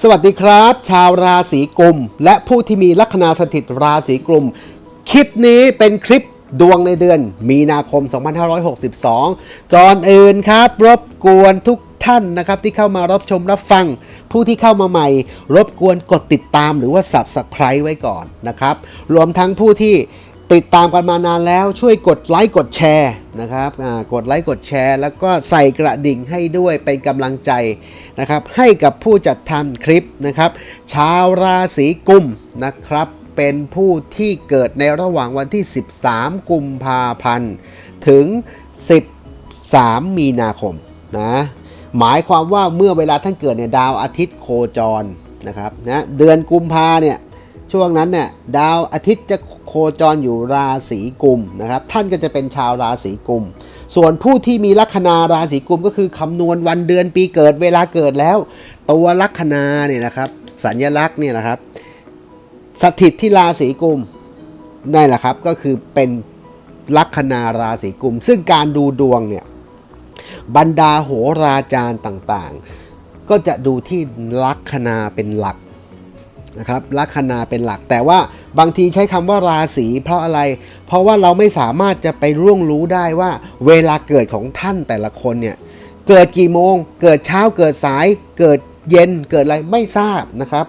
สวัสดีครับ ชาวราศีกุม และผู้ที่มีลัคนาสถิตราศีกุม คลิปนี้เป็นคลิปดวงในเดือน มีนาคม 2562 ก่อนอื่นครับ รบกวนทุกท่านนะครับที่เข้ามารับชมรับฟัง ผู้ที่เข้ามาใหม่ รบกวนกดติดตามหรือว่า Subscribe ไว้ก่อนนะครับ รวมทั้งผู้ที่ ติดตามกันมานานแล้วช่วยกดไลค์กดแชร์นะครับกดไลค์กดแชร์ แล้วก็ใส่กระดิ่งให้ด้วยเป็นกำลังใจนะครับให้กับผู้จัดทำคลิปนะครับ ชาวราศีกุมนะครับเป็นผู้ที่เกิดในระหว่างวันที่ 13 กุมภาพันธ์ ถึง 13 มีนาคมนะหมายความว่าเมื่อเวลาท่านเกิดเนี่ยดาวอาทิตย์โคจรนะครับนะเดือนกุมภาเนี่ย ช่วงนั้นเนี่ยดาวอาทิตย์จะโคจรอยู่ราศีกุมนะครับ ท่านก็จะเป็นชาวราศีกุม ส่วนผู้ที่มีลัคนาราศีกุมก็คือคำนวณวันเดือนปีเกิดเวลาเกิดแล้ว ตัวลัคนาเนี่ยนะครับ สัญลักษณ์เนี่ยนะครับ สถิตที่ราศีกุมนั่นแหละครับก็คือเป็นลัคนาราศีกุม ซึ่งการดูดวงเนี่ยบรรดาโหราจารย์ต่างๆ ก็จะดูที่ลัคนาเป็นหลัก นะครับลัคนาเป็นหลัก แต่ว่าบางทีใช้คำว่าราศีเพราะอะไร เพราะว่าเราไม่สามารถจะไปร่วงรู้ได้ว่า เวลาเกิดของท่านแต่ละคนเนี่ยเกิดกี่โมง เกิดเช้าเกิดสาย เกิดเย็นเกิดอะไรไม่ทราบนะครับ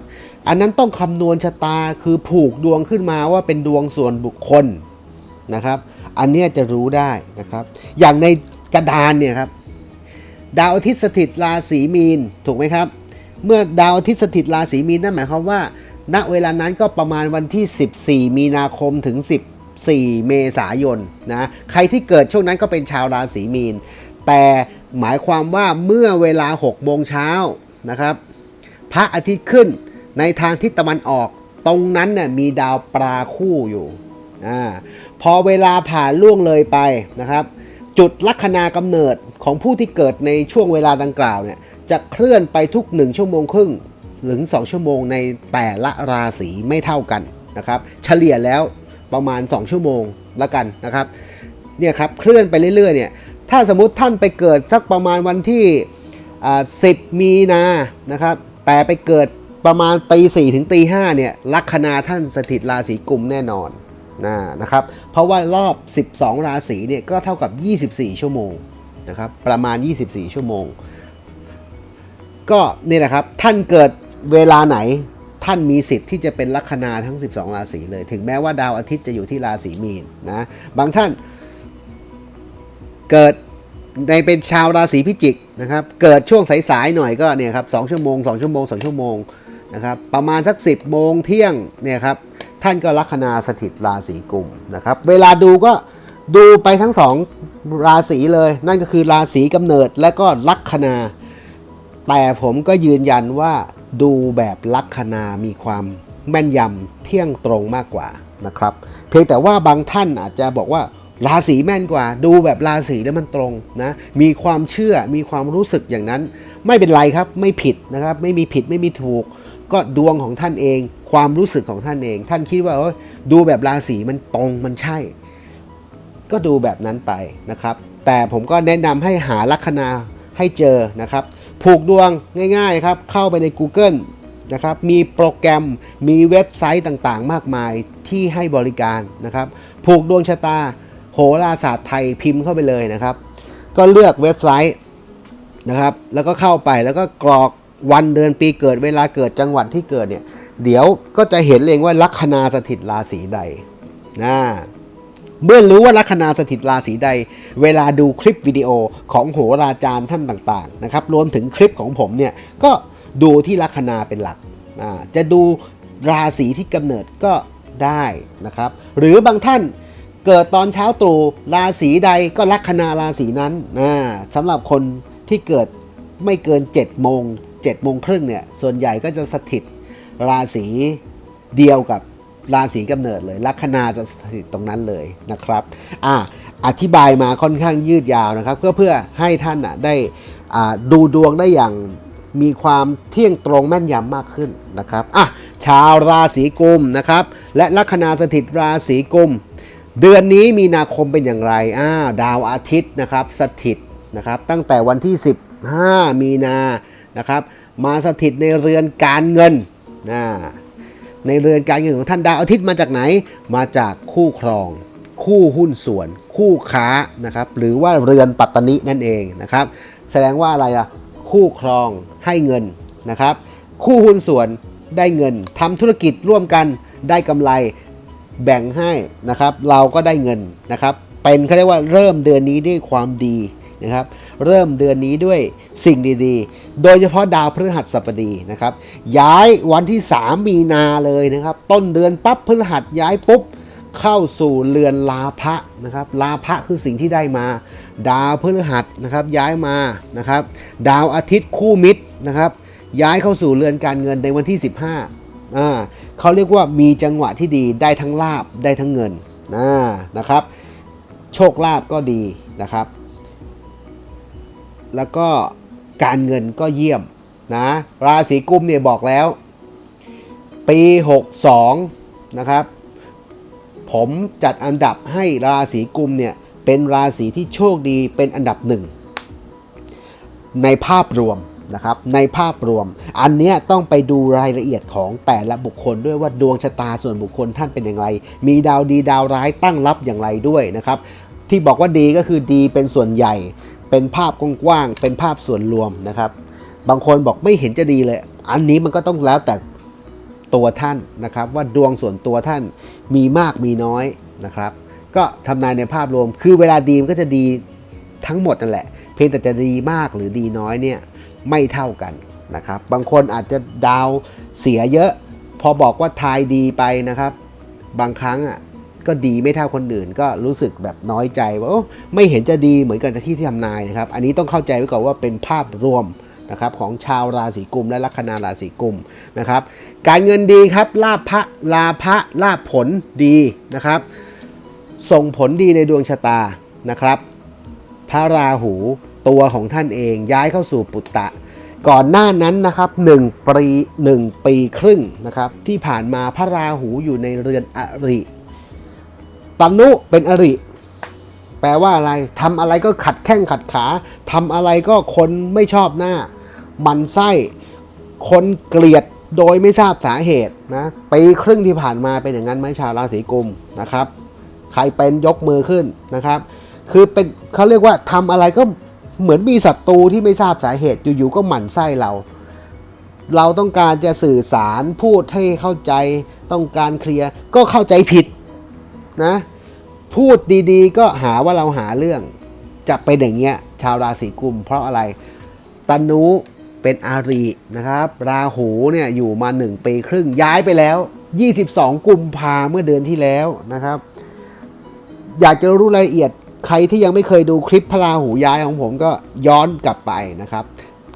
อันนั้นต้องคำนวณชะตาคือผูกดวงขึ้นมาว่าเป็นดวงส่วนบุคคลนะครับ อันนี้จะรู้ได้นะครับ อย่างในกระดานเนี่ยครับดาวอาทิตย์สถิตราศีมีนถูกไหมครับ เมื่อดาวอาทิตย์สถิตราศีมีนนั่นหมายความว่า ณเวลานั้นก็ประมาณวันที่ 14 มีนาคมถึง 14 เมษายนนะใครที่เกิดช่วงนั้นก็เป็นชาวราศีมีน แต่หมายความว่าเมื่อเวลา 6 โมงเช้านะครับ พระอาทิตย์ขึ้นในทางทิศตะวันออกตรงนั้นน่ยมีดาวปลาคู่อยู่อาพอเวลาผ่านล่วงเลยไปนะครับ จุดลัคนากำเนิดของผู้ที่เกิดในช่วงเวลาดังกล่าวเนี่ย จะเคลื่อนไปทุก 1 ชั่วโมงครึ่งถึง2ชั่วโมงในแต่ละราศีไม่เท่ากันนะครับเฉลี่ยแล้วประมาณ 2 ชั่วโมงละกันนะครับเนี่ยครับเคลื่อนไปเรื่อยๆเนี่ยถ้าสมมติท่านไปเกิดสักประมาณวันที่ 10 มีนานะครับแต่ไปเกิดประมาณตีสี่ถึงตีห้าเนี่ยลัคนาท่านสถิตราศีกุมแน่นอนนะนะครับเพราะว่ารอบ 12 ราศีเนี่ยก็เท่ากับ 24 ชั่วโมงนะครับประมาณ 24 ชั่วโมง ก็นี่แหละครับ ท่านเกิดเวลาไหน ท่านมีสิทธิ์ที่จะเป็นลัคนาทั้ง 12 ราศีเลย ถึงแม้ว่าดาวอาทิตย์จะอยู่ที่ราศีมีนนะบางท่านเกิดในเป็นชาวราศีพิจิกนะครับ เกิดช่วงสายๆหน่อยก็เนี่ยครับ2ชั่วโมง2ชั่วโมง2ชั่วโมงนะครับประมาณสัก 10โมงเที่ยงเนี่ยครับท่านก็ลัคนาสถิตราศีกุมนะครับ เวลาดูก็ดูไปทั้งสองราศีเลย นั่นก็คือราศีกำเนิดและก็ลัคนา แต่ผมก็ยืนยันว่าดูแบบลัคนามีความแม่นยำเที่ยงตรงมากกว่านะครับ เพียงแต่ว่าบางท่านอาจจะบอกว่าราศีแม่นกว่า ดูแบบราศีแล้วมันตรงนะมีความเชื่อมีความรู้สึกอย่างนั้น ไม่เป็นไรครับไม่ผิดนะครับ ไม่มีผิดไม่มีถูก ก็ดวงของท่านเอง ความรู้สึกของท่านเอง ท่านคิดว่าดูแบบราศีมันตรงมันใช่ ก็ดูแบบนั้นไปนะครับ แต่ผมก็แนะนำให้หาลัคนาให้เจอนะครับ ผูกดวงง่ายๆครับ เข้าไปใน Google นะครับ มีโปรแกรม มีเว็บไซต์ต่างๆ มากมายที่ให้บริการนะครับ ผูกดวงชะตา โหราศาสตร์ไทยพิมพ์เข้าไปเลยนะครับ ก็เลือกเว็บไซต์นะครับ แล้วก็เข้าไปแล้วก็กรอกวันเดือนปีเกิดเวลาเกิดจังหวัดที่เกิดเนี่ย เดี๋ยวก็จะเห็นเองว่าลัคนาสถิตราศีใดนะ เมื่อรู้ว่าลัคนาสถิตราศีใด เวลาดูคลิปวิดีโอของโหราจารย์ท่านต่างๆนะครับรวมถึงคลิปของผมเนี่ยก็ดูที่ลัคนาเป็นหลัก จะดูราศีที่กำเนิดก็ได้นะครับ หรือบางท่านเกิดตอนเช้าตรู่ราศีใดก็ลัคนาราศีนั้นอ่าสำหรับคนที่เกิดไม่เกิน7โมง7โมงครึ่งเนี่ยส่วนใหญ่ก็จะสถิตราศีเดียวกับ ราศีกำเนิดเลย ลัคนาจะสถิตตรงนั้นเลยนะครับอ่าอธิบายมาค่อนข้างยืดยาวนะครับ ก็เพื่อให้ท่านอะได้อ่าดูดวงได้อย่างมีความเที่ยงตรงแม่นยำมากขึ้นนะครับอะชาวราศีกุมนะครับ และลัคนาสถิตราศีกุม เดือนนี้มีนาคมเป็นอย่างไรอ้าวดาวอาทิตย์นะครับสถิตนะครับตั้งแต่วันที่ 15 มีนานะครับมาสถิตในเรือนการเงินนะ ในเรือนการเงินของท่านดาวอาทิตย์มาจากไหน มาจากคู่ครอง คู่หุ้นส่วน คู่ค้านะครับหรือว่าเรือนปัตตนินั่นเองนะครับ แสดงว่าอะไรอะคู่ครองให้เงินนะครับ คู่หุ้นส่วนได้เงินทำธุรกิจร่วมกันได้กำไรแบ่งให้นะครับ เราก็ได้เงินนะครับ เป็นเขาเรียกว่าเริ่มเดือนนี้ด้วยความดี นะครับ เริ่มเดือนนี้ด้วยสิ่งดีๆ โดยเฉพาะดาวพฤหัสบดีนะครับ ย้ายวันที่ 3 มีนาเลยนะครับ ต้นเดือนปั๊บพฤหัสย้ายปุ๊บเข้าสู่เรือนลาภะนะครับลาภะคือสิ่งที่ได้มา ดาวพฤหัสนะครับย้ายมานะครับ ดาวอาทิตย์คู่มิตรนะครับ ย้ายเข้าสู่เรือนการเงินในวันที่ 15อ่าเขาเรียกว่ามีจังหวะที่ดีได้ทั้งลาบได้ทั้งเงินนะนะครับ โชคลาภก็ดีนะครับ แล้วก็การเงินก็เยี่ยมนะราศีกุมเนี่ยบอกแล้ว ปี 62 นะครับ ผมจัดอันดับให้ราศีกุมเนี่ยเป็นราศีที่โชคดีเป็นอันดับหนึ่งในภาพรวมนะครับในภาพรวม อันนี้ต้องไปดูรายละเอียดของแต่ละบุคคลด้วยว่าดวงชะตาส่วนบุคคลท่านเป็นอย่างไร มีดาวดีดาวร้ายตั้งรับอย่างไรด้วยนะครับ ที่บอกว่าดีก็คือดีเป็นส่วนใหญ่ เป็นภาพกว้างๆเป็นภาพส่วนรวมนะครับ บางคนบอกไม่เห็นจะดีเลย อันนี้มันก็ต้องแล้วแต่ตัวท่านนะครับ ว่าดวงส่วนตัวท่านมีมากมีน้อยนะครับ ก็ทำนายในภาพรวม คือเวลาดีมันก็จะดีทั้งหมดนั่นแหละ เพียงแต่จะดีมากหรือดีน้อยเนี่ยไม่เท่ากันนะครับ บางคนอาจจะดาวเสียเยอะ พอบอกว่าทายดีไปนะครับ บางครั้งอะ ก็ดีไม่เท่าคนอื่น ก็รู้สึกแบบน้อยใจว่าไม่เห็นจะดีเหมือนกันกับที่ที่ทำนายนะครับอันนี้ต้องเข้าใจไว้ก่อนว่าเป็นภาพรวมนะครับของชาวราศีกุมและลัคนาราศีกุมนะครับ การเงินดีครับลาภะลาภะลาภผลดีนะครับ ส่งผลดีในดวงชะตานะครับ พระราหูตัวของท่านเองย้ายเข้าสู่ปุตตะ ก่อนหน้านั้นนะครับ1ปี1ปีครึ่งนะครับที่ผ่านมาพระราหูอยู่ในเรือนอริ ตันุเป็นอริ แปลว่าอะไรทำอะไรก็ขัดแข้งขัดขาทำอะไรก็คนไม่ชอบหน้า มันไส้ คนเกลียดโดยไม่ทราบสาเหตุนะปีครึ่งที่ผ่านมาเป็นอย่างนั้นไหมชาวราศีกุมนะครับ ใครเป็นยกมือขึ้นนะครับ คือเป็นเขาเรียกว่าทำอะไรก็เหมือนมีศัตรูที่ไม่ทราบสาเหตุอยู่ๆก็หมั่นไส้เรา เราต้องการจะสื่อสารพูดให้เข้าใจต้องการเคลียร์ก็เข้าใจผิด นะพูดดีๆ ก็หาว่าเราหาเรื่อง จะเป็นอย่างเงี้ยชาวราศีกุม เพราะอะไรตนุเป็นอารินะครับ ราหูเนี่ยอยู่มา 1 ปีครึ่งย้ายไปแล้ว 22 กุมภาเมื่อเดือนที่แล้วนะครับ อยากจะรู้รายละเอียดใครที่ยังไม่เคยดูคลิปพระราหูย้ายของผมก็ย้อนกลับไปนะครับ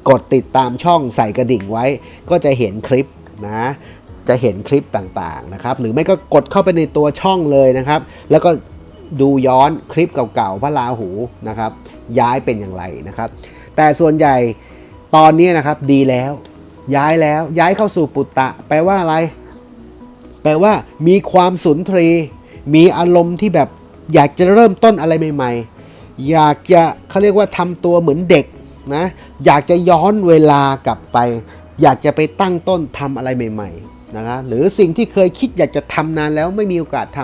กดติดตามช่องใส่กระดิ่งไว้ก็จะเห็นคลิปนะ จะเห็นคลิปต่างๆนะครับ หรือไม่ก็กดเข้าไปในตัวช่องเลยนะครับ แล้วก็ดูย้อนคลิปเก่าๆพระราหูนะครับ ย้ายเป็นอย่างไรนะครับ แต่ส่วนใหญ่ตอนนี้นะครับดีแล้ว ย้ายแล้วย้ายเข้าสู่ปุตตะ แปลว่าอะไร แปลว่ามีความสุนทรี มีอารมณ์ที่แบบอยากจะเริ่มต้นอะไรใหม่ ๆ อยากจะเขาเรียกว่าทำตัวเหมือนเด็กนะอยากจะย้อนเวลากลับไป อยากจะไปตั้งต้นทำอะไรใหม่ ๆ นะคะหรือสิ่งที่เคยคิดอยากจะทำนานแล้วไม่มีโอกาสท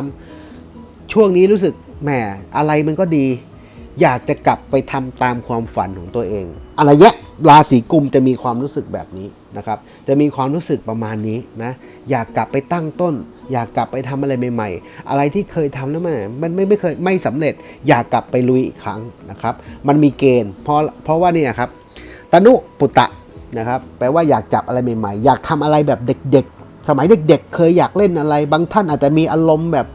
ำช่วงนี้รู้สึกแหมอะไรมันก็ดี อยากจะกลับไปทำตามความฝันของตัวเอง อะไรเงี้ยราศีกุมจะมีความรู้สึกแบบนี้นะครับจะมีความรู้สึกประมาณนี้นะอยากกลับไปตั้งต้น อยากกลับไปทำอะไรใหม่ ๆ อะไรที่เคยทำแล้วมันมันไม่ไม่เคยไม่สำเร็จ อยากกลับไปลุยอีกครั้งนะครับ มันมีเกณฑ์เพราะเพราะว่านี่นะครับตนุปุตตะนะครับแปลว่าอยากจับอะไรใหม่ๆ อยากทำอะไรแบบเด็กๆ สมัยเด็กๆเคยอยากเล่นอะไร บางท่านอาจจะมีอารมณ์แบบ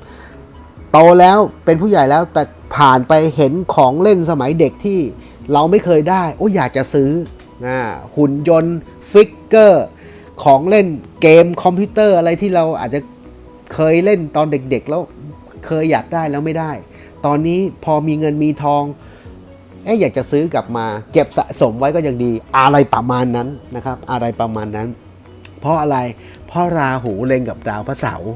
โตแล้วเป็นผู้ใหญ่แล้วแต่ผ่านไปเห็นของเล่นสมัยเด็กที่เราไม่เคยได้โอ้อยากจะซื้อนะหุ่นยนต์ฟิกเกอร์ของเล่นเกมคอมพิวเตอร์อะไรที่เราอาจจะเคยเล่นตอนเด็กๆ แล้วเคยอยากได้แล้วไม่ได้ ตอนนี้พอมีเงินมีทองเอ๊อยากจะซื้อกลับมา เก็บสะสมไว้ก็ยังดี อะไรประมาณนั้นนะครับ อะไรประมาณนั้น เพราะอะไร ราะราหูเล็งกับดาวพระเสาร์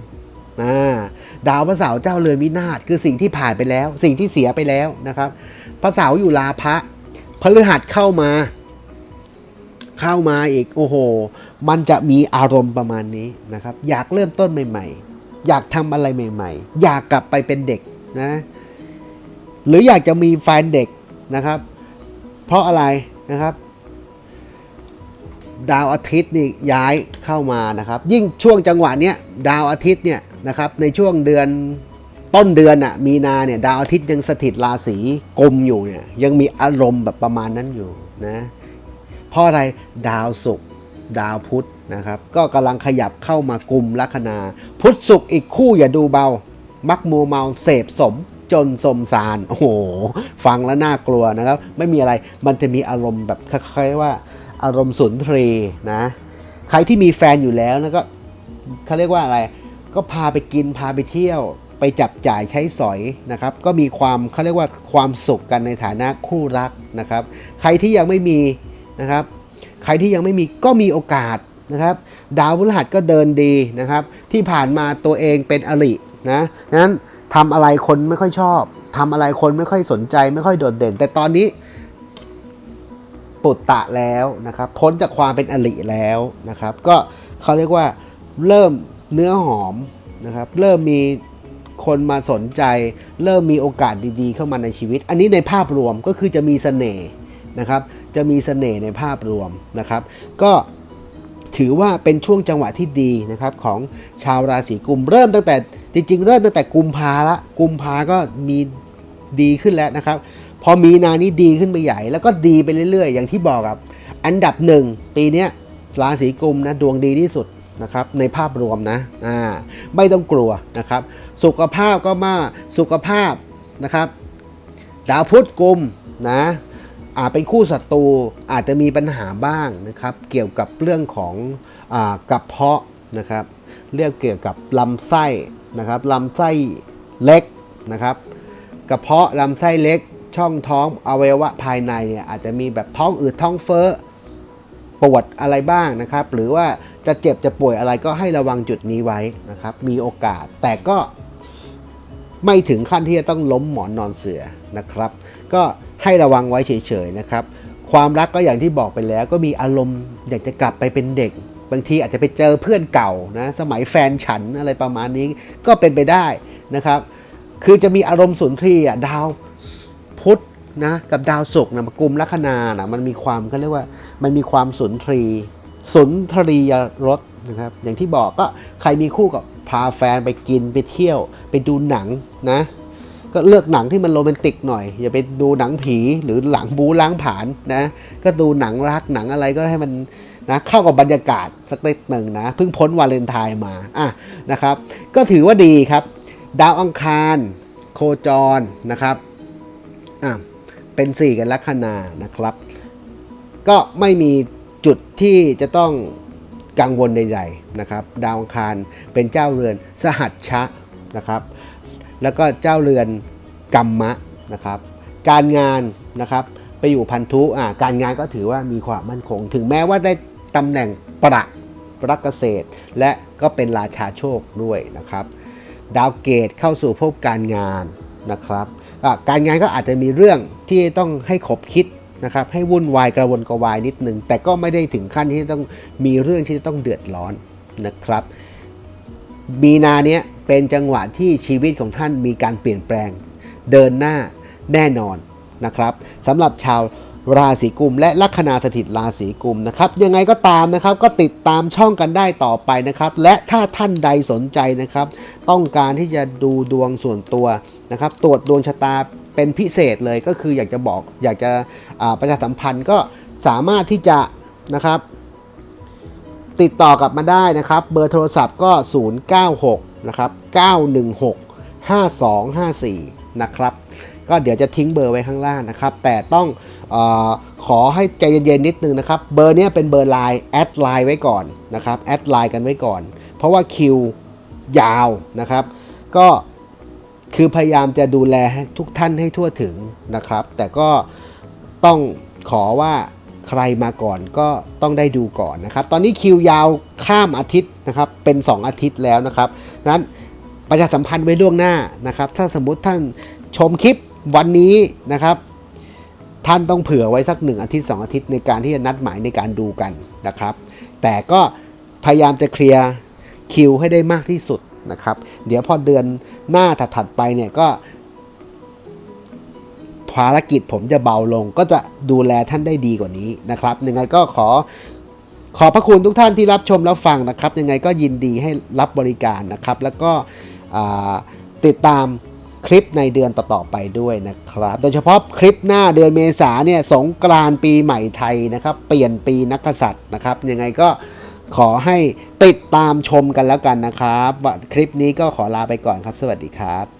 ดาวพระเสาร์เจ้าเรือนวินาศคือสิ่งที่ผ่านไปแล้ว สิ่งที่เสียไปแล้วนะครับพระเสาร์อยู่ลาภะพฤหัสเข้ามา เข้ามาอีกโอ้โห มันจะมีอารมณ์ประมาณนี้นะครับ อยากเริ่มต้นใหม่ ๆ อยากทำอะไรใหม่ ๆ อยากกลับไปเป็นเด็กนะหรืออยากจะมีแฟนเด็กนะครับ เพราะอะไรนะครับ ดาวอาทิตย์นี่ย้ายเข้ามานะครับ ยิ่งช่วงจังหวะเนี้ยดาวอาทิตย์เนี่ยนะครับในช่วงเดือนต้นเดือนอะมีนาเนี่ยดาวอาทิตย์ยังสถิตราศีกลมอยู่เนี่ยยังมีอารมณ์แบบประมาณนั้นอยู่นะเพราะอะไรดาวศุกร์ดาวพุธนะครับ ก็กำลังขยับเข้ามากลุ่มลัคนา พุธศุกร์อีกคู่อย่าดูเบา มักมัวเมาเสพสมจนสมสาร โอ้โห ฟังแล้วน่ากลัวนะครับ ไม่มีอะไรมันจะมีอารมณ์แบบคล้ายๆว่า อารมณ์สุนทรีนะใครที่มีแฟนอยู่แล้วนะก็เขาเรียกว่าอะไรก็พาไปกินพาไปเที่ยว ไปจับจ่ายใช้สอยนะครับ ก็มีความเขาเรียกว่าความสุขกันในฐานะคู่รักนะครับ ใครที่ยังไม่มีนะครับ ใครที่ยังไม่มีก็มีโอกาสนะครับ ดาวพฤหัสก็เดินดีนะครับ ที่ผ่านมาตัวเองเป็นอรินะนั้นทำอะไรคนไม่ค่อยชอบทำอะไรคนไม่ค่อยสนใจ ไม่ค่อยโดดเด่น แต่ตอนนี้ ปุตตะแล้วนะครับพ้นจากความเป็นอลิแล้วนะครับ ก็เขาเรียกว่าเริ่มเนื้อหอมนะครับเริ่มมีคนมาสนใจ เริ่มมีโอกาสดีๆ เข้ามาในชีวิต อันนี้ในภาพรวมก็คือจะมีเสน่ห์นะครับ จะมีเสน่ห์ในภาพรวมนะครับ ก็ถือว่าเป็นช่วงจังหวะที่ดีนะครับของชาวราศีกุม เริ่มตั้งแต่จริง ๆ เริ่มตั้งแต่กุมภาละกุมภาก็มีดีขึ้นแล้วนะครับ อมีนานี้ดีขึ้นไปใหญ่ แล้วก็ดีไปเรื่อยๆ อย่างที่บอกครับอันดับหนึ่งปีนี้ราศีกุมนะดวงดีที่สุดนะครับในภาพรวมนะอ่าไม่ต้องกลัวนะครับ สุขภาพก็มาสุขภาพนะครับดาวพุธกุมนะอาจเป็นคู่ศัตรูอาจจะมีปัญหาบ้างนะครับ เกี่ยวกับเรื่องของอกระเพาะนะครับ เรื่องเกี่ยวกับลำไส้นะครับลำไส้เล็กนะครับ กระเพาะลำไส้เล็ก ช่องท้องอวัยวะภายในเนี่ยอาจจะมีแบบท้องอืดท้องเฟ้อปวดอะไรบ้างนะครับ หรือว่าจะเจ็บจะป่วยอะไรก็ให้ระวังจุดนี้ไว้นะครับ มีโอกาสแต่ก็ไม่ถึงขั้นที่จะต้องล้มหมอนนอนเสือนะครับ ก็ให้ระวังไว้เฉยๆนะครับ ความรักก็อย่างที่บอกไปแล้ว ก็มีอารมณ์อยากจะกลับไปเป็นเด็ก บางทีอาจจะไปเจอเพื่อนเก่านะสมัยแฟนฉันอะไรประมาณนี้ก็เป็นไปได้นะครับ คือจะมีอารมณ์สุนทรีย์อะดาว นะกับดาวศุกร์นะมากลุ่มลัคนานะมันมีความเขาเรียกว่ามันมีความสุนทรีสุนทรียรสนะครับอย่างที่บอกก็ใครมีคู่กับพาแฟนไปกินไปเที่ยว ไปดูหนังนะ ก็เลือกหนังที่มันโรแมนติกหน่อย อย่าไปดูหนังผีหรือหลังบูล้างผาญนะก็ดูหนังรักหนังอะไรก็ให้มันนะเข้ากับบรรยากาศสักนิดหนึ่งนะเพิ่งพ้นวาเลนไทน์มาอะนะครับ ก็ถือว่าดีครับ ดาวอังคาร โคจรนะครับอะ เป็น 4 กันลัคนานะครับ ก็ไม่มีจุดที่จะต้องกังวลใดๆนะครับ ดาวอังคารเป็นเจ้าเรือนสหัชชะนะครับ แล้วก็เจ้าเรือนกัมมะนะครับ การงานนะครับไปอยู่พันธุอ่าการงานก็ถือว่ามีความมั่นคง ถึงแม้ว่าได้ตำแหน่งประประเกษตร และก็เป็นราชาโชคด้วยนะครับ ดาวเกตเข้าสู่ภพการงานนะครับ การงานก็อาจจะมีเรื่องที่ต้องให้ขบคิดนะครับให้วุ่นวายกระวนกระวายนิดนึง แต่ก็ไม่ได้ถึงขั้นที่ต้องมีเรื่องที่จะต้องเดือดร้อนนะครับ มีนาเนี้ยเป็นจังหวะที่ชีวิตของท่านมีการเปลี่ยนแปลง เดินหน้าแน่นอนนะครับสำหรับชาว ราศีกุมและลัคนาสถิตราศีกุมนะครับยังไงก็ตามนะครับก็ติดตามช่องกันได้ต่อไปนะครับ และถ้าท่านใดสนใจนะครับ ต้องการที่จะดูดวงส่วนตัวนะครับ ตรวจดวงชะตาเป็นพิเศษเลยก็คืออยากจะบอกอยากจะประชาสัมพันธ์ก็สามารถที่จะนะครับติดต่อกลับมาได้นะครับ เบอร์โทรศัพท์ก็ 096 นะครับ 916 5254 นะครับ ก็เดี๋ยวจะทิ้งเบอร์ไว้ข้างล่างนะครับ แต่ต้อง ขอให้ใจเย็นๆนิดนึงนะครับ เบอร์นี้เป็นเบอร์ไลน์แอดไลน์ไว้ก่อนนะครับแอดไลน์กันไว้ก่อน เพราะว่าคิวยาวนะครับ ก็คือพยายามจะดูแลทุกท่านให้ทั่วถึงนะครับ แต่ก็ต้องขอว่าใครมาก่อนก็ต้องได้ดูก่อนนะครับ ตอนนี้คิวยาวข้ามอาทิตย์นะครับเป็น 2 อาทิตย์แล้วนะครับนั้นประชาสัมพันธ์ไว้ล่วงหน้านะครับ ถ้าสมมุติท่านชมคลิปวันนี้นะครับ ท่านต้องเผื่อไว้สักหนึ่งอาทิตย์สองอาทิตย์ในการที่จะนัดหมายในการดูกันนะครับ แต่ก็พยายามจะเคลียร์คิวให้ได้มากที่สุดนะครับ เดี๋ยวพอเดือนหน้าถัดๆไปเนี่ยก็ภารกิจผมจะเบาลงก็จะดูแลท่านได้ดีกว่านี้นะครับยังไงก็ขอขอบพระคุณทุกท่านที่รับชมรับฟังนะครับ ยังไงก็ยินดีให้รับบริการนะครับ แล้วก็ติดตาม คลิปในเดือนต่อๆไปด้วยนะครับ โดยเฉพาะคลิปหน้าเดือนเมษาเนี่ยสงกรานปีใหม่ไทยนะครับ เปลี่ยนปีนักกษัตริย์นะครับ ยังไงก็ขอให้ติดตามชมกันแล้วกันนะครับ คลิปนี้ก็ขอลาไปก่อนครับ สวัสดีครับ